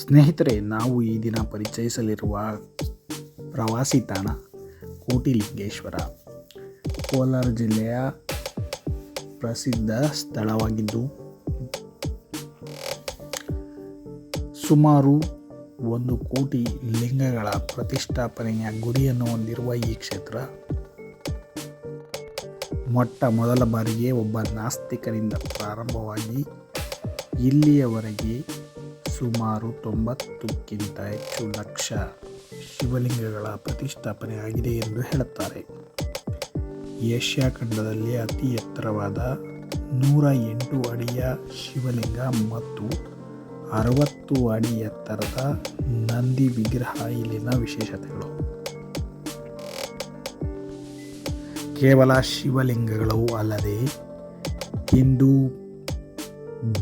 ಸ್ನೇಹಿತರೆ, ನಾವು ಈ ದಿನ ಪರಿಚಯಿಸಲಿರುವ ಪ್ರವಾಸಿ ತಾಣ ಕೋಟಿಲಿಂಗೇಶ್ವರ. ಕೋಲಾರ ಜಿಲ್ಲೆಯ ಪ್ರಸಿದ್ಧ ಸ್ಥಳವಾಗಿದ್ದು, ಸುಮಾರು ಒಂದು ಕೋಟಿ ಲಿಂಗಗಳ ಪ್ರತಿಷ್ಠಾಪನೆಯ ಗುರಿಯನ್ನು ಹೊಂದಿರುವ ಈ ಕ್ಷೇತ್ರ. ಮೊಟ್ಟ ಮೊದಲ ಬಾರಿಗೆ ಒಬ್ಬ ನಾಸ್ತಿಕರಿಂದ ಪ್ರಾರಂಭವಾಗಿ ಇಲ್ಲಿಯವರೆಗೆ ಸುಮಾರು ತೊಂಬತ್ತಕ್ಕಿಂತ ಹೆಚ್ಚು ಲಕ್ಷ ಶಿವಲಿಂಗಗಳ ಪ್ರತಿಷ್ಠಾಪನೆ ಆಗಿದೆ ಎಂದು ಹೇಳುತ್ತಾರೆ. ಏಷ್ಯಾ ಖಂಡದಲ್ಲಿ ಅತಿ ಎತ್ತರವಾದ ನೂರ ಎಂಟು ಅಡಿಯ ಶಿವಲಿಂಗ ಮತ್ತು ಅರವತ್ತು ಅಡಿ ಎತ್ತರದ ನಂದಿ ವಿಗ್ರಹ ಇಲ್ಲಿನ ವಿಶೇಷತೆಗಳು. ಕೇವಲ ಶಿವಲಿಂಗಗಳು ಅಲ್ಲದೆ ಹಿಂದೂ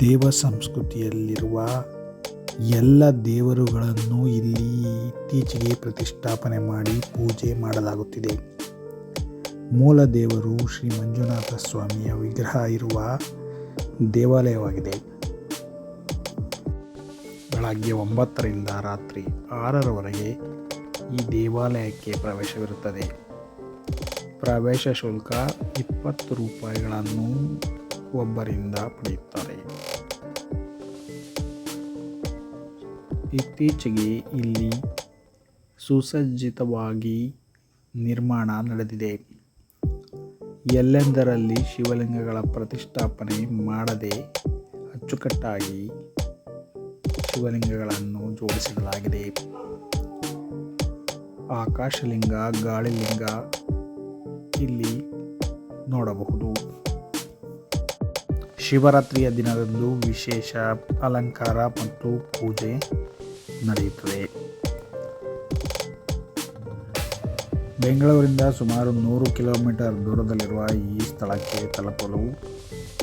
ದೇವ ಸಂಸ್ಕೃತಿಯಲ್ಲಿರುವ ಎಲ್ಲ ದೇವರುಗಳನ್ನು ಇಲ್ಲಿ ಇತ್ತೀಚೆಗೆ ಪ್ರತಿಷ್ಠಾಪನೆ ಮಾಡಿ ಪೂಜೆ ಮಾಡಲಾಗುತ್ತಿದೆ. ಮೂಲ ದೇವರು ಶ್ರೀ ಮಂಜುನಾಥ ಸ್ವಾಮಿಯ ವಿಗ್ರಹ ಇರುವ ದೇವಾಲಯವಾಗಿದೆ. ಬೆಳಗ್ಗೆ ಒಂಬತ್ತರಿಂದ ರಾತ್ರಿ ಆರರವರೆಗೆ ಈ ದೇವಾಲಯಕ್ಕೆ ಪ್ರವೇಶವಿರುತ್ತದೆ. ಪ್ರವೇಶ ಶುಲ್ಕ ಇಪ್ಪತ್ತು ರೂಪಾಯಿಗಳನ್ನು ಒಬ್ಬರಿಂದ ಪಡೆಯುತ್ತಾರೆ. ಇತ್ತೀಚೆಗೆ ಇಲ್ಲಿ ಸುಸಜ್ಜಿತವಾಗಿ ನಿರ್ಮಾಣ ನಡೆದಿದೆ. ಎಲ್ಲೆಂದರಲ್ಲಿ ಶಿವಲಿಂಗಗಳ ಪ್ರತಿಷ್ಠಾಪನೆ ಮಾಡದೆ ಅಚ್ಚುಕಟ್ಟಾಗಿ ಶಿವಲಿಂಗಗಳನ್ನು ಜೋಡಿಸಲಾಗಿದೆ. ಆಕಾಶಲಿಂಗ, ಗಾಳಿಲಿಂಗ ಇಲ್ಲಿ ನೋಡಬಹುದು. ಶಿವರಾತ್ರಿಯ ದಿನದಂದು ವಿಶೇಷ ಅಲಂಕಾರ ಮತ್ತು ಪೂಜೆ ನಡೆಯುತ್ತದೆ. ಬೆಂಗಳೂರಿಂದ ಸುಮಾರು ನೂರು ಕಿಲೋಮೀಟರ್ ದೂರದಲ್ಲಿರುವ ಈ ಸ್ಥಳಕ್ಕೆ ತಲುಪಲು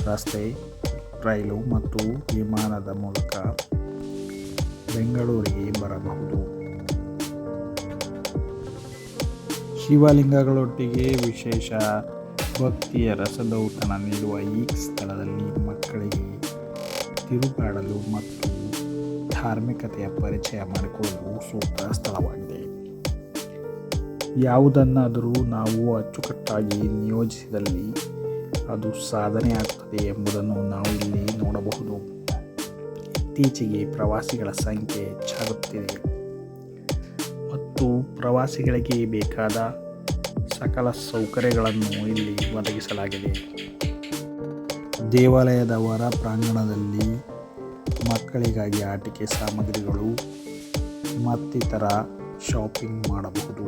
ರಸ್ತೆ, ರೈಲು ಮತ್ತು ವಿಮಾನದ ಮೂಲಕ ಬೆಂಗಳೂರಿಗೆ ಬರಬಹುದು. ಶಿವಲಿಂಗಗಳೊಟ್ಟಿಗೆ ವಿಶೇಷ ಭಕ್ತಿಯ ರಸದೌತಣ ನೀಡುವ ಈ ಸ್ಥಳದಲ್ಲಿ ಮಕ್ಕಳಿಗೆ ತಿರುಗಾಡಲು ಮತ್ತು ಧಾರ್ಮಿಕತೆಯ ಪರಿಚಯ ಮಾಡಿಕೊಳ್ಳಲು ಸೂಕ್ತ ಸ್ಥಳವಾಗಿದೆ. ಯಾವುದನ್ನಾದರೂ ನಾವು ಅಚ್ಚುಕಟ್ಟಾಗಿ ನಿಯೋಜಿಸಿದಲ್ಲಿ ಅದು ಸಾಧನೆಯಾಗುತ್ತದೆ ಎಂಬುದನ್ನು ನಾವು ಇಲ್ಲಿ ನೋಡಬಹುದು. ಇತ್ತೀಚೆಗೆ ಪ್ರವಾಸಿಗಳ ಸಂಖ್ಯೆ ಹೆಚ್ಚಾಗುತ್ತಿದೆ. ಮತ್ತು ಪ್ರವಾಸಿಗಳಿಗೆ ಬೇಕಾದ ಸಕಲ ಸೌಕರ್ಯಗಳನ್ನು ಇಲ್ಲಿ ಒದಗಿಸಲಾಗಿದೆ. ದೇವಾಲಯದ ಹೊರ ಪ್ರಾಂಗಣದಲ್ಲಿ ಮಕ್ಕಳಿಗಾಗಿ ಆಟಿಕೆ ಸಾಮಗ್ರಿಗಳು ಮತ್ತಿತರ ಶಾಪಿಂಗ್ ಮಾಡಬಹುದು.